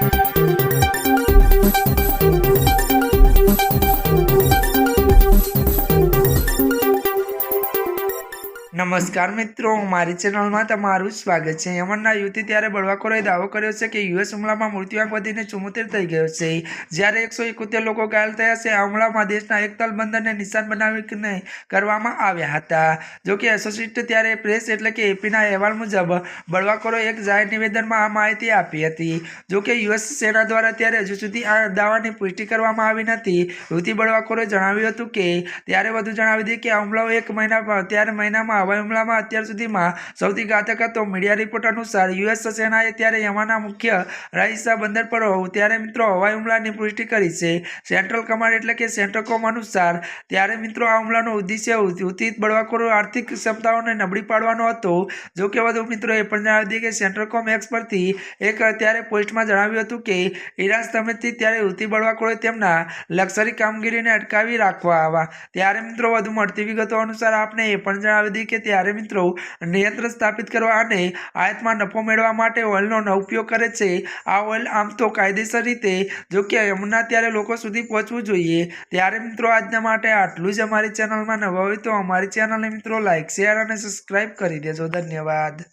Thank you. નમસ્કાર મિત્રો, મારી ચેનલમાં તમારું સ્વાગત છે. યમનના યુવતી ત્યારે બળવાખોરોએ દાવો કર્યો છે કે યુએસ હુમલામાં મૃત્યુઆંક વધીને ચુમ્મોતેર થઈ ગયો છે. જ્યારે એકસો એકોતેર લોકો ઘાયલ થયા છે, આ હુમલામાં દેશના એકતાલ બંદરને નિશાન બનાવીને કરવામાં આવ્યા હતા. જો કે એસોસિએટેડ ત્યારે પ્રેસ એટલે કે એપીના અહેવાલ મુજબ બળવાખોરોએ એક જાહેર નિવેદનમાં આ માહિતી આપી હતી. જો કે યુએસ સેના દ્વારા ત્યારે હજુ સુધી આ દાવાની પુષ્ટિ કરવામાં આવી નથી. યુવતી બળવાખોરોએ જણાવ્યું હતું કે, ત્યારે વધુ જણાવી દઈએ કે આ હુમલાઓ એક મહિના ત્યારે મહિનામાં હવાઈ હુમલામાં અત્યાર સુધીમાં સૌથી ઘાતક હતો. મીડિયા રિપોર્ટ અનુસાર યુએસ સેનાએ ત્યારે યમાના મુખ્ય રાઈસા બંદર પર ત્યારે મિત્રો હવાઈ હુમલાની પુષ્ટિ કરી છે. સેન્ટ્રલ કમાન્ડ એટલે કે સેન્ટ્રકોમ અનુસાર ત્યારે મિત્રો આ હુમલાનો ઉદ્દેશ્ય હુતી બળવાખોરો આર્થિક ક્ષમતાઓને નબળી પાડવાનો હતો. જો કે વધુ મિત્રો એ પણ જણાવી દીધી કે સેન્ટ્રકોમ એક્સ પરથી એક ત્યારે પોસ્ટમાં જણાવ્યું હતું કે ઈરાન સમિતિ ત્યારે હુતી બળવાખોરોએ તેમના લક્ઝરી કામગીરીને અટકાવી રાખવા આવા. ત્યારે મિત્રો વધુ મળતી વિગતો અનુસાર આપણે એ પણ જણાવી દીધી કે ત્યારે મિત્રો નિયંત્રણ સ્થાપિત કરવા અને આયાતમાં નફો મેળવવા માટે ઓઇલનો ન ઉપયોગ કરે છે. આ ઓઇલ આમ તો કાયદેસર રીતે જો કે હમણાં ત્યારે લોકો સુધી પહોંચવું જોઈએ. ત્યારે મિત્રો આજના માટે આટલું જ અમારી ચેનલમાં નવા હોય તો અમારી ચેનલને મિત્રો લાઇક શેર અને સબસ્ક્રાઈબ કરી દેજો. ધન્યવાદ.